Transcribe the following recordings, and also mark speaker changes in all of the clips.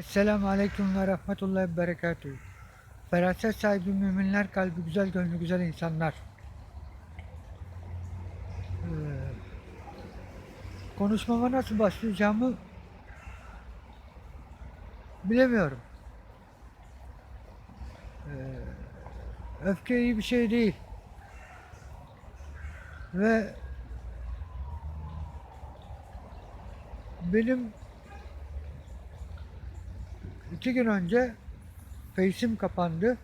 Speaker 1: Esselamu Aleyküm ve Rahmetullahi ve Berekatuhu. Feraset sahibi müminler, kalbi güzel, gönlü güzel insanlar. Ee, konuşmama nasıl başlayacağımı bilemiyorum. Ee, öfke iyi bir şey değil. Ve benim iki gün önce Face'im kapandı.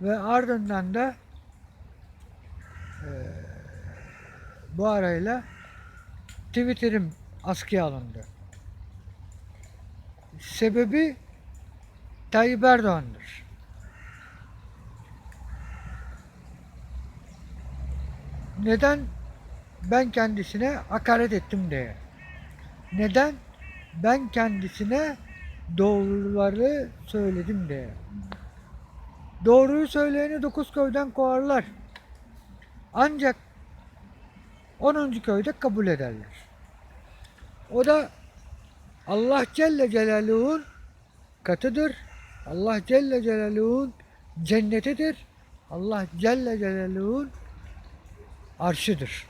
Speaker 1: Ve ardından da eee, bu arayla Twitter'im askıya alındı. Sebebi Tayyip Erdoğan'dır. Neden? Ben kendisine hakaret ettim diye. Neden? Ben kendisine doğruları söyledim diye. Doğruyu söyleyeni dokuz köyden kovarlar. Ancak 10. köyde kabul ederler. O da Allah Celle Celaluhu'nun katıdır. Allah Celle Celaluhu'nun cennetidir. Allah Celle Celaluhu'nun arşıdır.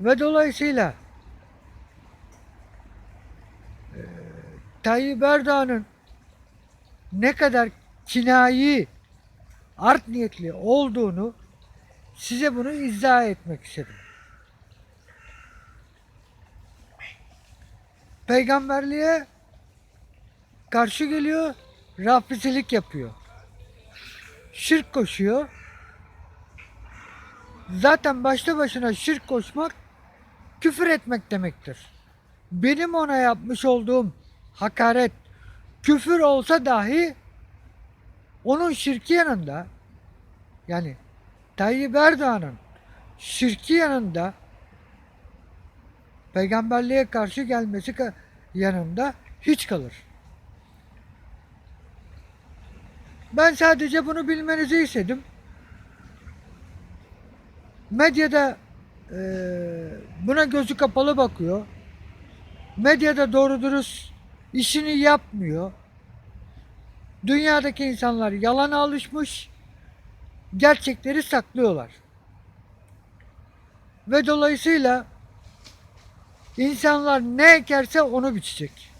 Speaker 1: Ve dolayısıyla Tayyip Erdoğan'ın ne kadar kinayi, art niyetli olduğunu size bunu izah etmek istedim. Peygamberliğe karşı geliyor, rafizilik yapıyor. Şirk koşuyor. Zaten başta başına şirk koşmak küfür etmek demektir. Benim ona yapmış olduğum hakaret, küfür olsa dahi onun şirki yanında yani Tayyip Erdoğan'ın şirki yanında peygamberliğe karşı gelmesi yanında hiç kalır. Ben sadece bunu bilmenizi istedim. Medyada eee, buna gözü kapalı bakıyor. Medyada doğru dürüst işini yapmıyor. Dünyadaki insanlar yalana alışmış, gerçekleri saklıyorlar. Ve dolayısıyla insanlar ne ekerse onu biçecek.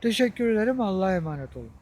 Speaker 1: Teşekkür ederim. Allah'a emanet olun.